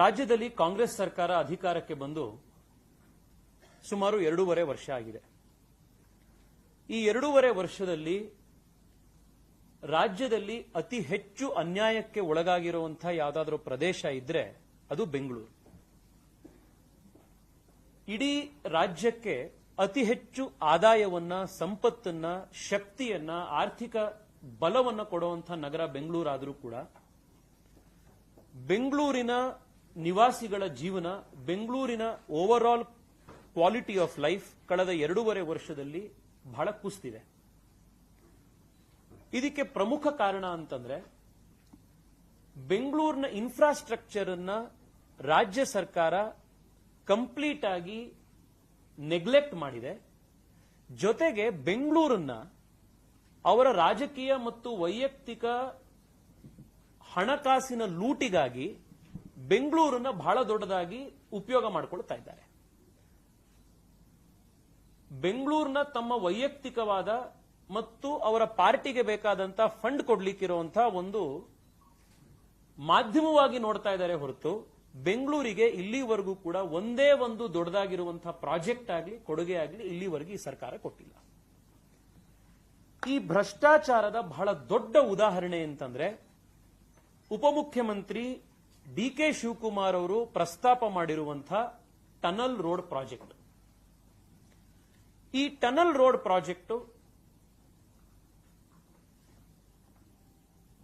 ರಾಜ್ಯದಲ್ಲಿ ಕಾಂಗ್ರೆಸ್ ಸರ್ಕಾರ ಅಧಿಕಾರಕ್ಕೆ ಬಂದು ಸುಮಾರು ಎರಡೂವರೆ ವರ್ಷ ಆಗಿದೆ. ಈ ಎರಡೂವರೆ ವರ್ಷದಲ್ಲಿ ರಾಜ್ಯದಲ್ಲಿ ಅತಿ ಹೆಚ್ಚು ಅನ್ಯಾಯಕ್ಕೆ ಒಳಗಾಗಿರುವಂತಹ ಯಾವುದಾದ್ರೂ ಪ್ರದೇಶ ಇದ್ರೆ ಅದು ಬೆಂಗಳೂರು. ಇಡೀ ರಾಜ್ಯಕ್ಕೆ ಅತಿ ಹೆಚ್ಚು ಆದಾಯವನ್ನ, ಸಂಪತ್ತನ್ನ, ಶಕ್ತಿಯನ್ನ, ಆರ್ಥಿಕ ಬಲವನ್ನ ಕೊಡುವಂತಹ ನಗರ ಬೆಂಗಳೂರಾದರೂ ಕೂಡ ಬೆಂಗಳೂರಿನ ನಿವಾಸಿಗಳ ಜೀವನ ಬೆಂಗಳೂರಿನ over all quality of life ಕಳೆದ ಎರಡೂವರೆ ವರ್ಷದಲ್ಲಿ ಬಹಳ ಕುಸ್ತಿದೆ. ಇದಕ್ಕೆ ಪ್ರಮುಖ ಕಾರಣ ಅಂತಂದ್ರೆ ಬೆಂಗಳೂರಿನ ಇನ್ಫ್ರಾಸ್ಟ್ರಕ್ಚರ್ ಅನ್ನ ರಾಜ್ಯ ಸರ್ಕಾರ ಕಂಪ್ಲೀಟ್ ಆಗಿ ನೆಗ್ಲೆಕ್ಟ್ ಮಾಡಿದೆ. ಜೊತೆಗೆ ಬೆಂಗಳೂರನ್ನ ಅವರ ರಾಜಕೀಯ ಮತ್ತು ವೈಯಕ್ತಿಕ ಹಣಕಾಸಿನ ಲೂಟಿಗಾಗಿ ಬೆಂಗಳೂರನ್ನ ಬಹಳ ದೊಡ್ಡದಾಗಿ ಉಪಯೋಗ ಮಾಡಿಕೊಳ್ತಾ ಇದ್ದಾರೆ. ಬೆಂಗಳೂರಿನ ತಮ್ಮ ವೈಯಕ್ತಿಕವಾದ ಮತ್ತು ಅವರ ಪಾರ್ಟಿಗೆ ಬೇಕಾದಂತ ಫಂಡ್ ಕೊಡ್ಲಿಕ್ಕಿರುವಂತಹ ಒಂದು ಮಾಧ್ಯಮವಾಗಿ ನೋಡ್ತಾ ಇದ್ದಾರೆ ಹೊರತು ಬೆಂಗಳೂರಿಗೆ ಇಲ್ಲಿವರೆಗೂ ಕೂಡ ಒಂದೇ ಒಂದು ದೊಡ್ಡದಾಗಿರುವಂತಹ ಪ್ರಾಜೆಕ್ಟ್ ಆಗಲಿ, ಕೊಡುಗೆ ಆಗಲಿ ಇಲ್ಲಿವರೆಗೂ ಈ ಸರ್ಕಾರ ಕೊಟ್ಟಿಲ್ಲ. ಈ ಭ್ರಷ್ಟಾಚಾರದ ಬಹಳ ದೊಡ್ಡ ಉದಾಹರಣೆ ಅಂತಂದ್ರೆ ಉಪಮುಖ್ಯಮಂತ್ರಿ ಡಿ ಕೆ ಶಿವಕುಮಾರ್ ಅವರು ಪ್ರಸ್ತಾಪ ಮಾಡಿರುವಂತಹ ಟನಲ್ ರೋಡ್ ಪ್ರಾಜೆಕ್ಟ್. ಈ tunnel road project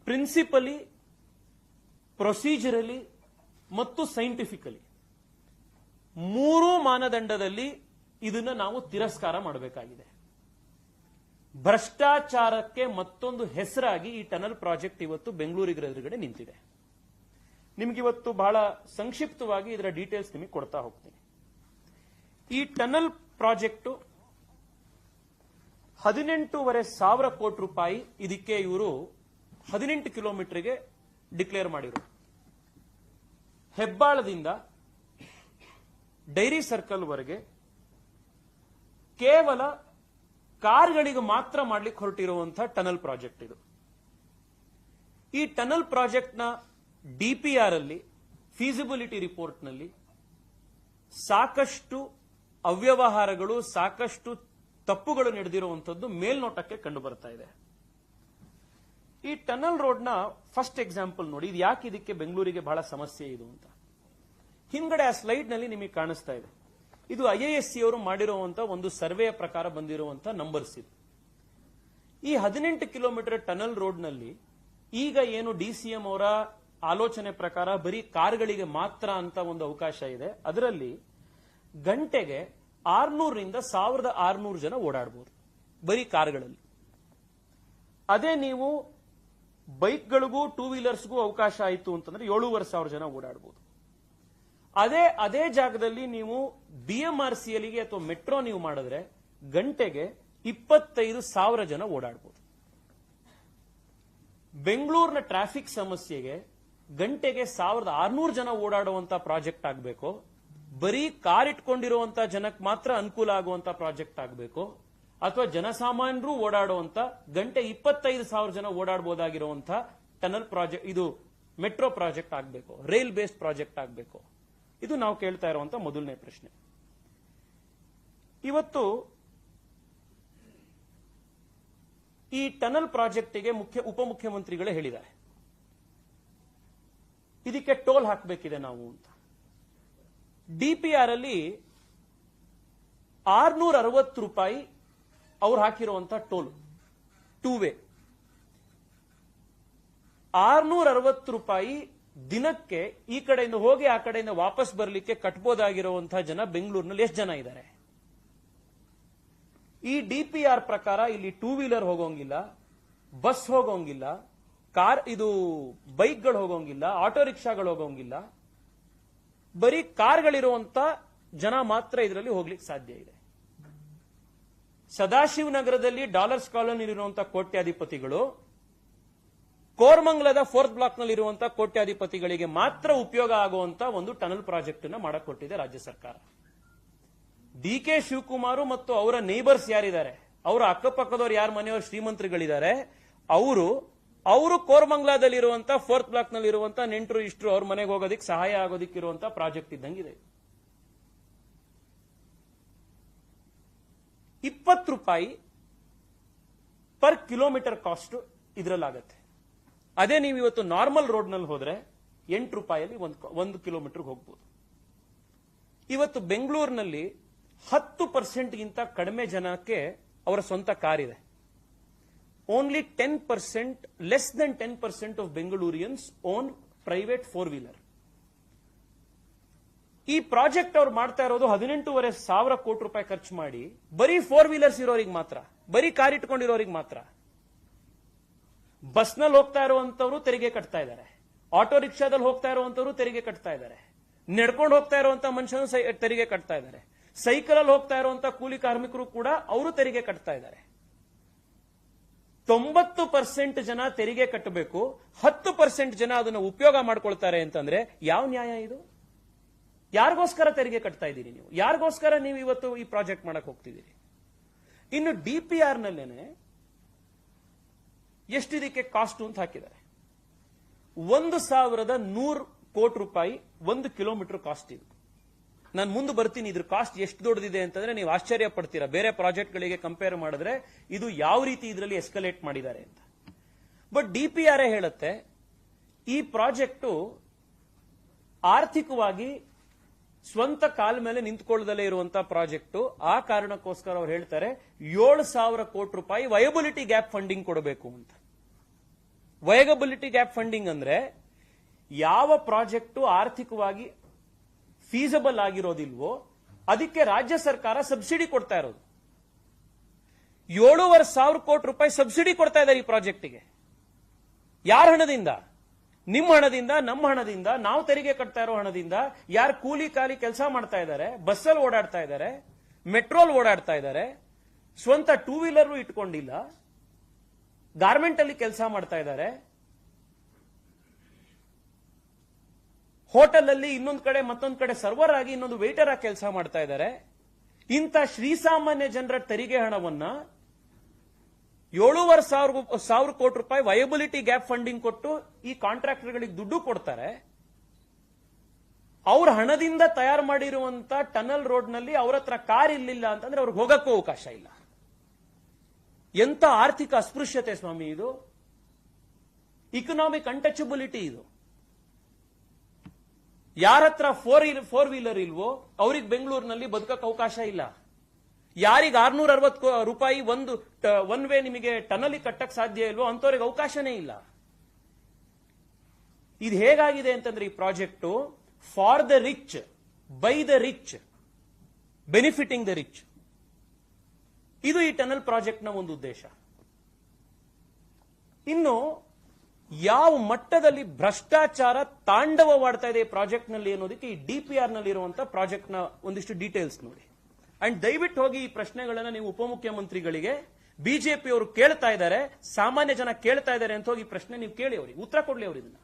principally, procedurally ಮತ್ತು ಸೈಂಟಿಫಿಕಲಿ ಮೂರು ಮಾನದಂಡದಲ್ಲಿ ಇದನ್ನ ನಾವು ತಿರಸ್ಕಾರ ಮಾಡಬೇಕಾಗಿದೆ. ಭ್ರಷ್ಟಾಚಾರಕ್ಕೆ ಮತ್ತೊಂದು ಹೆಸರಾಗಿ ಈ ಟನಲ್ ಪ್ರಾಜೆಕ್ಟ್ ಇವತ್ತು ಬೆಂಗಳೂರಿಗರ ಎದುರುಗಡೆ ನಿಂತಿದೆ. ನಿಮ್ಗಿವತ್ತು ಬಹಳ ಸಂಕ್ಷಿಪ್ತವಾಗಿ ಇದರ ಡೀಟೇಲ್ಸ್ ನಿಮಗೆ ಕೊಡ್ತಾ ಹೋಗ್ತೀನಿ. ಈ ಟನಲ್ ಪ್ರಾಜೆಕ್ಟ್ ಹದಿನೆಂಟೂವರೆ ಸಾವಿರ ಕೋಟಿ ರೂಪಾಯಿ ಇದಕ್ಕೆ ಇವರು ಹದಿನೆಂಟು ಕಿಲೋಮೀಟರ್ಗೆ ಡಿಕ್ಲೇರ್ ಮಾಡಿರು. ಹೆಬ್ಬಾಳದಿಂದ ಡೈರಿ ಸರ್ಕಲ್ ವರೆಗೆ ಕೇವಲ ಕಾರ್ಗಳಿಗೆ ಮಾತ್ರ ಮಾಡ್ಲಿಕ್ಕೆ ಹೊರಟಿರುವಂತಹ ಟನಲ್ ಪ್ರಾಜೆಕ್ಟ್ ಇದು. ಈ ಟನಲ್ ಡಿಪಿಆರ್ ಅಲ್ಲಿ ಫೀಸಿಬಿಲಿಟಿ ರಿಪೋರ್ಟ್ನಲ್ಲಿ ಸಾಕಷ್ಟು ಅವ್ಯವಹಾರಗಳು, ಸಾಕಷ್ಟು ತಪ್ಪುಗಳು ನಡೆದಿರುವಂತದ್ದು ಮೇಲ್ನೋಟಕ್ಕೆ ಕಂಡು ಬರ್ತಾ ಇದೆ. ಈ ಟನಲ್ ರೋಡ್ನ ಫಸ್ಟ್ ಎಕ್ಸಾಂಪಲ್ ನೋಡಿ, ಇದು ಯಾಕೆ ಇದಕ್ಕೆ ಬೆಂಗಳೂರಿಗೆ ಬಹಳ ಸಮಸ್ಯೆ ಇದು ಅಂತ. ಹಿಂದ್ಗಡೆ ಆ ಸ್ಲೈಡ್ನಲ್ಲಿ ನಿಮಗೆ ಕಾಣಿಸ್ತಾ ಇದೆ. ಇದು ಐಎಎಸ್ಸಿ ಅವರು ಮಾಡಿರುವಂತಹ ಒಂದು ಸರ್ವೆಯ ಪ್ರಕಾರ ಬಂದಿರುವಂತಹ ನಂಬರ್ಸ್ ಇದು. ಈ ಹದಿನೆಂಟು ಕಿಲೋಮೀಟರ್ ಟನಲ್ ರೋಡ್ನಲ್ಲಿ ಈಗ ಏನು ಡಿಸಿಎಂ ಅವರ ಆಲೋಚನೆ ಪ್ರಕಾರ ಬರೀ ಕಾರ್ಗಳಿಗೆ ಮಾತ್ರ ಅಂತ ಒಂದು ಅವಕಾಶ ಇದೆ. ಅದರಲ್ಲಿ ಗಂಟೆಗೆ ಆರ್ನೂರರಿಂದ ಸಾವಿರದ ಆರ್ನೂರು ಜನ ಓಡಾಡಬಹುದು ಬರೀ ಕಾರ್ಗಳಲ್ಲಿ. ಅದೇ ನೀವು ಬೈಕ್ಗಳಿಗೂ ಟೂ ವೀಲರ್ಸ್ಗೂ ಅವಕಾಶ ಆಯಿತು ಅಂತಂದ್ರೆ ಏಳೂವರೆ ಸಾವಿರ ಜನ ಓಡಾಡಬಹುದು ಅದೇ ಅದೇ ಜಾಗದಲ್ಲಿ ನೀವು ಬಿಎಂಆರ್ಸಿಎಲ್ಗೆ ಅಥವಾ ಮೆಟ್ರೋ ನೀವು ಮಾಡಿದ್ರೆ ಗಂಟೆಗೆ ಇಪ್ಪತ್ತೈದು ಸಾವಿರ ಜನ ಓಡಾಡಬಹುದು ಬೆಂಗಳೂರಿನ ಟ್ರಾಫಿಕ್ ಸಮಸ್ಯೆಗೆ ಗಂಟೆಗೆ ಸಾವಿರದ ಆರ್ನೂರು ಜನ ಓಡಾಡುವಂತ ಪ್ರಾಜೆಕ್ಟ್ ಆಗಬೇಕು. ಬರೀ ಕಾರ್ ಇಟ್ಕೊಂಡಿರುವಂತ ಜನಕ್ಕೆ ಮಾತ್ರ ಅನುಕೂಲ ಆಗುವಂತ ಪ್ರಾಜೆಕ್ಟ್ ಆಗಬೇಕು. ಅಥವಾ ಜನಸಾಮಾನ್ಯರು ಓಡಾಡುವಂತ ಗಂಟೆ ಇಪ್ಪತ್ತೈದು ಸಾವಿರ ಜನ ಓಡಾಡಬಹುದಾಗಿರುವಂತ ಟನಲ್ ಪ್ರಾಜೆಕ್ಟ್, ಇದು ಮೆಟ್ರೋ ಪ್ರಾಜೆಕ್ಟ್ ಆಗಬೇಕು. ರೈಲ್ ಬೇಸ್ಡ್ ಪ್ರಾಜೆಕ್ಟ್ ಆಗಬೇಕು. ಇದು ನಾವು ಕೇಳ್ತಾ ಇರುವಂತ ಮೊದಲನೇ ಪ್ರಶ್ನೆ. ಇವತ್ತು ಈ ಟನಲ್ ಪ್ರಾಜೆಕ್ಟಿಗೆ ಮುಖ್ಯ ಉಪಮುಖ್ಯಮಂತ್ರಿಗಳೇ ಹೇಳಿದ್ದಾರೆ. ಇದಕ್ಕೆ ಟೋಲ್ ಹಾಕಬೇಕಿದೆ ನಾವು ಅಂತ. ಡಿಪಿಆರ್ ಅಲ್ಲಿ ಆರ್ನೂರ ಅರವತ್ತು ರೂಪಾಯಿ ಅವ್ರು ಹಾಕಿರುವಂತ ಟೋಲ್. ಟೂ ವೇ ಆರ್ನೂರ ಅರವತ್ತು ರೂಪಾಯಿ ದಿನಕ್ಕೆ ಈ ಕಡೆಯಿಂದ ಹೋಗಿ ಆ ಕಡೆಯಿಂದ ವಾಪಸ್ ಬರಲಿಕ್ಕೆ ಕಟ್ಬೋದಾಗಿರುವಂತಹ ಜನ ಬೆಂಗಳೂರಿನಲ್ಲಿ ಎಷ್ಟು ಜನ ಇದ್ದಾರೆ? ಈ ಡಿಪಿಆರ್ ಪ್ರಕಾರ ಇಲ್ಲಿ ಟೂ ವೀಲರ್ ಹೋಗೋಂಗಿಲ್ಲ ಬಸ್ ಹೋಗೋಂಗಿಲ್ಲ ಕಾರ್, ಇದು ಬೈಕ್ಗಳು ಹೋಗೋಂಗಿಲ್ಲ, ಆಟೋ ರಿಕ್ಷಾಗಳು ಹೋಗೋಂಗಿಲ್ಲ. ಬರೀ ಕಾರ್ಗಳಿರುವಂತ ಜನ ಮಾತ್ರ ಇದರಲ್ಲಿ ಹೋಗ್ಲಿಕ್ಕೆ ಸಾಧ್ಯ ಇದೆ. ಸದಾಶಿವ ನಗರದಲ್ಲಿ ಡಾಲರ್ಸ್ ಕಾಲೋನಿ ಇರುವಂತಹ ಕೋಟ್ಯಾಧಿಪತಿಗಳು, ಕೋರ್ಮಂಗಲದ ಫೋರ್ತ್ ಬ್ಲಾಕ್ನಲ್ಲಿ ಇರುವಂತಹ ಕೋಟ್ಯಾಧಿಪತಿಗಳಿಗೆ ಮಾತ್ರ ಉಪಯೋಗ ಆಗುವಂತ ಒಂದು ಟನಲ್ ಪ್ರಾಜೆಕ್ಟ್ ಅನ್ನ ಮಾಡಕೊಟ್ಟಿದೆ ರಾಜ್ಯ ಸರ್ಕಾರ. ಡಿ ಕೆ ಶಿವಕುಮಾರ್ ಮತ್ತು ಅವರ ನೇಬರ್ಸ್ ಯಾರಿದ್ದಾರೆ? ಅವರ ಅಕ್ಕಪಕ್ಕದವ್ರು ಯಾರ ಮನೆಯವರು? ಶ್ರೀಮಂತರುಗಳಿದ್ದಾರೆ. ಅವರು ಅವರು ಕೋರ್ಮಂಗ್ಲಾದಲ್ಲಿ ಇರುವಂತ ಫೋರ್ತ್ ಬ್ಲಾಕ್ನಲ್ಲಿ ಇರುವಂತ ನೆಂಟರು, ಇಷ್ಟರು ಅವ್ರ ಮನೆಗೆ ಹೋಗೋದಕ್ಕೆ ಸಹಾಯ ಆಗೋದಿಕ್ಕೆ ಇರುವಂತ ಪ್ರಾಜೆಕ್ಟ್ ಇದ್ದಂಗಿದೆ. ಇಪ್ಪತ್ತು ರೂಪಾಯಿ ಪರ್ ಕಿಲೋಮೀಟರ್ ಕಾಸ್ಟ್ ಇದ್ರಲ್ಲಾಗತ್ತೆ. ಅದೇ ನೀವು ಇವತ್ತು ನಾರ್ಮಲ್ ರೋಡ್ನಲ್ಲಿ ಹೋದ್ರೆ ಎಂಟು ರೂಪಾಯಲ್ಲಿ ಒಂದು ಒಂದು ಕಿಲೋಮೀಟರ್ ಹೋಗ್ಬೋದು. ಇವತ್ತು ಬೆಂಗಳೂರಿನಲ್ಲಿ ಹತ್ತು ಪರ್ಸೆಂಟ್ಗಿಂತ ಕಡಿಮೆ ಜನಕ್ಕೆ ಅವರ ಸ್ವಂತ ಕಾರ್ ಇದೆ less than ten percent of Bangaloreans own private four wheeler ಈ ಪ್ರಾಜೆಕ್ಟ್ ಅವ್ರು ಮಾಡ್ತಾ ಇರೋದು ಹದಿನೆಂಟೂವರೆ ಸಾವಿರ ಕೋಟಿ ರೂಪಾಯಿ ಖರ್ಚು ಮಾಡಿ ಬರೀ ಫೋರ್ ವೀಲರ್ಸ್ ಇರೋರಿಗೆ ಮಾತ್ರ, ಬರೀ ಕಾರ್ ಇಟ್ಕೊಂಡಿರೋರಿಗೆ ಮಾತ್ರ. ಬಸ್ನಲ್ಲಿ ಹೋಗ್ತಾ ಇರುವಂತವರು ತೆರಿಗೆ ಕಟ್ತಾ ಇದ್ದಾರೆ. ಆಟೋ ರಿಕ್ಷಾದಲ್ಲಿ ಹೋಗ್ತಾ ಇರುವಂತವರು ತೆರಿಗೆ ಕಟ್ತಾ ಇದ್ದಾರೆ. ನಡ್ಕೊಂಡು ಹೋಗ್ತಾ ಇರುವಂತ ಮನುಷ್ಯನು ತೆರಿಗೆ ಕಟ್ತಾ ಇದ್ದಾರೆ. ಸೈಕಲ್ ಅಲ್ಲಿ ಹೋಗ್ತಾ ಇರುವಂತ ಕೂಲಿ ಕಾರ್ಮಿಕರು ಕೂಡ ಅವರು ತೆರಿಗೆ ಕಟ್ತಾ ಇದ್ದಾರೆ. ತೊಂಬತ್ತು ಪರ್ಸೆಂಟ್ ಜನ ತೆರಿಗೆ ಕಟ್ಟಬೇಕು, ಹತ್ತು ಪರ್ಸೆಂಟ್ ಜನ ಅದನ್ನು ಉಪಯೋಗ ಮಾಡ್ಕೊಳ್ತಾರೆ ಅಂತಂದ್ರೆ ಯಾವ ನ್ಯಾಯ ಇದು? ಯಾರಿಗೋಸ್ಕರ ತೆರಿಗೆ ಕಟ್ತಾ ಇದ್ದೀರಿ ನೀವು? ಯಾರಿಗೋಸ್ಕರ ನೀವು ಇವತ್ತು ಈ ಪ್ರಾಜೆಕ್ಟ್ ಮಾಡಕ್ ಹೋಗ್ತಿದ್ದೀರಿ? ಇನ್ನು ಡಿ ಪಿ ಆರ್ ನಲ್ಲೇನೆ ಎಷ್ಟಿದಕ್ಕೆ ಕಾಸ್ಟ್ ಅಂತ ಹಾಕಿದ್ದಾರೆ? ಒಂದು ಸಾವಿರದ ನೂರು ಕೋಟಿ ರೂಪಾಯಿ, ಒಂದು ಕಿಲೋಮೀಟರ್ ಕಾಸ್ಟ್ ಇದು. ನಾನು ಮುಂದೆ ಬರ್ತೀನಿ, ಇದ್ರ ಕಾಸ್ಟ್ ಎಷ್ಟು ದೊಡ್ಡದಿದೆ ಅಂತಂದ್ರೆ ನೀವು ಆಶ್ಚರ್ಯ ಪಡ್ತೀರಾ. ಬೇರೆ ಪ್ರಾಜೆಕ್ಟ್ಗಳಿಗೆ ಕಂಪೇರ್ ಮಾಡಿದ್ರೆ ಇದು ಯಾವ ರೀತಿ ಇದರಲ್ಲಿ ಎಸ್ಕಲೇಟ್ ಮಾಡಿದ್ದಾರೆ ಅಂತ. ಬಟ್ ಡಿ ಪಿ ಆರ್ ಹೇಳುತ್ತೆ, ಈ ಪ್ರಾಜೆಕ್ಟು ಆರ್ಥಿಕವಾಗಿ ಸ್ವಂತ ಕಾಲ ಮೇಲೆ ನಿಂತ್ಕೊಳ್ಳದಲ್ಲೇ ಇರುವಂತಹ ಪ್ರಾಜೆಕ್ಟ್ ಆ ಕಾರಣಕ್ಕೋಸ್ಕರ ಅವ್ರು ಹೇಳ್ತಾರೆ, ಏಳು ಸಾವಿರ ಕೋಟಿ ರೂಪಾಯಿ ವಯಬಿಲಿಟಿ ಗ್ಯಾಪ್ ಫಂಡಿಂಗ್ ಕೊಡಬೇಕು ಅಂತ. ವಯಬಿಲಿಟಿ ಗ್ಯಾಪ್ ಫಂಡಿಂಗ್ ಅಂದ್ರೆ ಯಾವ ಪ್ರಾಜೆಕ್ಟ್ ಆರ್ಥಿಕವಾಗಿ ಫೀಸಬಲ್ ಆಗಿರೋದಿಲ್ವೋ, ಅದಕ್ಕೆ ರಾಜ್ಯ ಸರ್ಕಾರ ಸಬ್ಸಿಡಿ ಕೊಡ್ತಾ ಇರೋದು. ಏಳೂವರೆ ಸಾವಿರ ಕೋಟಿ ರೂಪಾಯಿ ಸಬ್ಸಿಡಿ ಕೊಡ್ತಾ ಇದ್ದಾರೆ ಈ ಪ್ರಾಜೆಕ್ಟಿಗೆ. ಯಾರ ಹಣದಿಂದ? ನಿಮ್ಮ ಹಣದಿಂದ, ನಮ್ಮ ಹಣದಿಂದ, ನಾವು ತೆರಿಗೆ ಕಟ್ತಾ ಇರೋ ಹಣದಿಂದ, ಯಾರು ಕೂಲಿ ಕಾಲಿ ಕೆಲಸ ಮಾಡ್ತಾ ಇದ್ದಾರೆ ಬಸ್ಸಲ್ಲಿ ಓಡಾಡ್ತಾ ಇದ್ದಾರೆ ಮೆಟ್ರೋಲ್ ಓಡಾಡ್ತಾ ಇದ್ದಾರೆ ಸ್ವಂತ ಟೂ ವೀಲರ್ ಇಟ್ಕೊಂಡಿಲ್ಲ ಗಾರ್ಮೆಂಟ್ ಅಲ್ಲಿ ಕೆಲಸ ಮಾಡ್ತಾ ಇದ್ದಾರೆ ಹೋಟೆಲ್ ಅಲ್ಲಿ ಇನ್ನೊಂದು ಕಡೆ ಮತ್ತೊಂದು ಕಡೆ ಸರ್ವರ್ ಆಗಿ ಇನ್ನೊಂದು ವೇಟರ್ ಆಗಿ ಕೆಲಸ ಮಾಡ್ತಾ ಇದ್ದಾರೆ. ಇಂಥ ಶ್ರೀಸಾಮಾನ್ಯ ಜನರ ತೆರಿಗೆ ಹಣವನ್ನ ಏಳೂವರೆ ಸಾವಿರ ಸಾವಿರ ಕೋಟಿ ರೂಪಾಯಿ ವಯಬಿಲಿಟಿ ಗ್ಯಾಪ್ ಫಂಡಿಂಗ್ ಕೊಟ್ಟು ಈ ಕಾಂಟ್ರಾಕ್ಟರ್ಗಳಿಗೆ ದುಡ್ಡು ಕೊಡ್ತಾರೆ. ಅವ್ರ ಹಣದಿಂದ ತಯಾರು ಮಾಡಿರುವಂತ ಟನಲ್ ರೋಡ್ನಲ್ಲಿ ಅವ್ರ ಹತ್ರ ಕಾರ್ ಇರ್ಲಿಲ್ಲ ಅಂತಂದ್ರೆ ಅವ್ರಿಗೆ ಹೋಗಕ್ಕೂ ಅವಕಾಶ ಇಲ್ಲ. ಎಂತ ಆರ್ಥಿಕ ಅಸ್ಪೃಶ್ಯತೆ ಸ್ವಾಮಿ ಇದು. ಇಕನಾಮಿಕ್ ಅನ್ಟಚಬಿಲಿಟಿ ಇದು. ಯಾರ ಹತ್ರ ಫೋರ್ ಫೋರ್ ವೀಲರ್ ಇಲ್ವೋ, ಅವ್ರಿಗೆ ಬೆಂಗಳೂರಿನಲ್ಲಿ ಬದುಕಕ್ಕೆ ಅವಕಾಶ ಇಲ್ಲ. ಯಾರಿಗೆ ಆರ್ನೂರ ಅರವತ್ತು ರೂಪಾಯಿ ಒಂದು ಒನ್ ವೇ ನಿಮಗೆ ಟನಲಿ ಕಟ್ಟಕ್ಕೆ ಸಾಧ್ಯ ಇಲ್ವೋ ಅಂತವ್ರಿಗೆ ಅವಕಾಶನೇ ಇಲ್ಲ. ಇದು ಹೇಗಾಗಿದೆ ಅಂತಂದ್ರೆ ಈ project for the rich by the rich benefiting the rich ಇದು ಈ ಟನಲ್ ಪ್ರಾಜೆಕ್ಟ್ನ ಒಂದು ಉದ್ದೇಶ. ಇನ್ನು ಯಾವ ಮಟ್ಟದಲ್ಲಿ ಭ್ರಷ್ಟಾಚಾರ ತಾಂಡವವಾಡ್ತಾ ಇದೆ ಈ ಪ್ರಾಜೆಕ್ಟ್ನಲ್ಲಿ ಅನ್ನೋದಕ್ಕೆ ಈ ಡಿಪಿಆರ್ನಲ್ಲಿ ಇರುವಂತಹ ಪ್ರಾಜೆಕ್ಟ್ನ ಒಂದಿಷ್ಟು ಡೀಟೇಲ್ಸ್ ನೋಡಿ. ಅಂಡ್ ದಯವಿಟ್ಟು ಹೋಗಿ ಈ ಪ್ರಶ್ನೆಗಳನ್ನ ನೀವು ಉಪಮುಖ್ಯಮಂತ್ರಿಗಳಿಗೆ ಬಿಜೆಪಿ ಅವರು ಕೇಳ್ತಾ ಇದ್ದಾರೆ, ಸಾಮಾನ್ಯ ಜನ ಕೇಳ್ತಾ ಇದ್ದಾರೆ ಅಂತ ಹೋಗಿ ಪ್ರಶ್ನೆ ನೀವು ಕೇಳಿ ಅವ್ರಿಗೆ, ಉತ್ತರ ಕೊಡ್ಲಿ ಅವ್ರು ಇದನ್ನ.